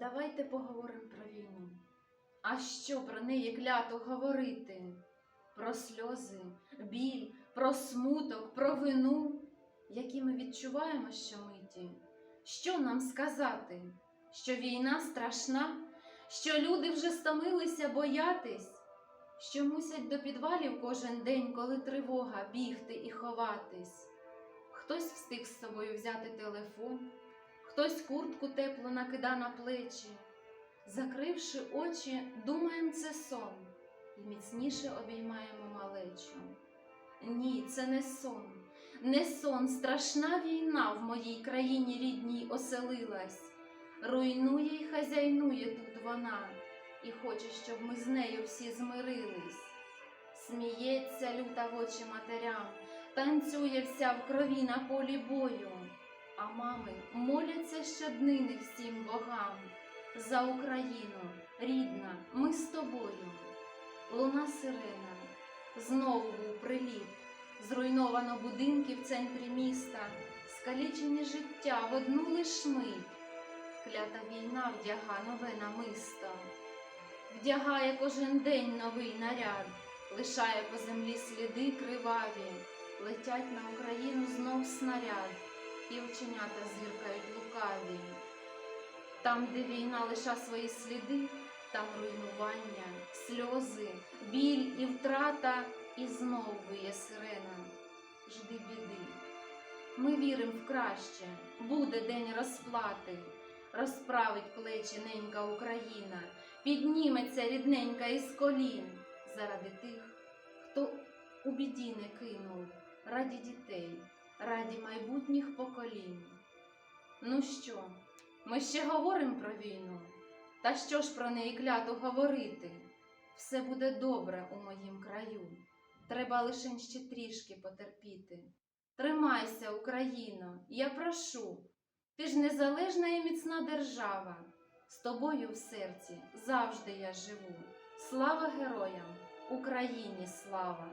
давайте поговоримо про війну. А що про неї клято говорити? Про сльози, біль, про смуток, про вину, які ми відчуваємо щомиті. Що нам сказати? Що війна страшна, що люди вже стомилися боятись, що мусять до підвалів кожен день, коли тривога, бігти і ховатись. Хтось встиг з собою взяти телефон, хтось куртку тепло накида на плечі. Закривши очі, думаєм, це сон, і міцніше обіймаємо малечу. Ні, це не сон, не сон, страшна війна в моїй країні рідній оселилась. Руйнує й хазяйнує тут вона, і хоче, щоб ми з нею всі змирились. Сміється люта в очі матерям, танцює вся в крові на полі бою, а мами моляться щоднини всім богам. За Україну, рідна, ми з тобою. Луна сирена, знову був приліт, зруйновано будинки в центрі міста, скалічені життя в одну лиш мить. Клята війна вдяга нове намисто, вдягає кожен день новий наряд, лишає по землі сліди криваві, летять на Україну знов снаряд, і оченята зіркають лукаві. Там, де війна лиша свої сліди, там руйнування, сльози, біль і втрата, і знов виє сирена. Жди біди. Ми віримо в краще, буде день розплати, розправить плечі ненька Україна, підніметься рідненька із колін заради тих, хто у біді не кинув, раді дітей, раді майбутніх поколінь. Ну що? Ми ще говоримо про війну. Та що ж про неї клято говорити? Все буде добре у моїм краю. Треба лише ще трішки потерпіти. Тримайся, Україно, я прошу. Ти ж незалежна і міцна держава. З тобою в серці завжди я живу. Слава героям, Україні слава!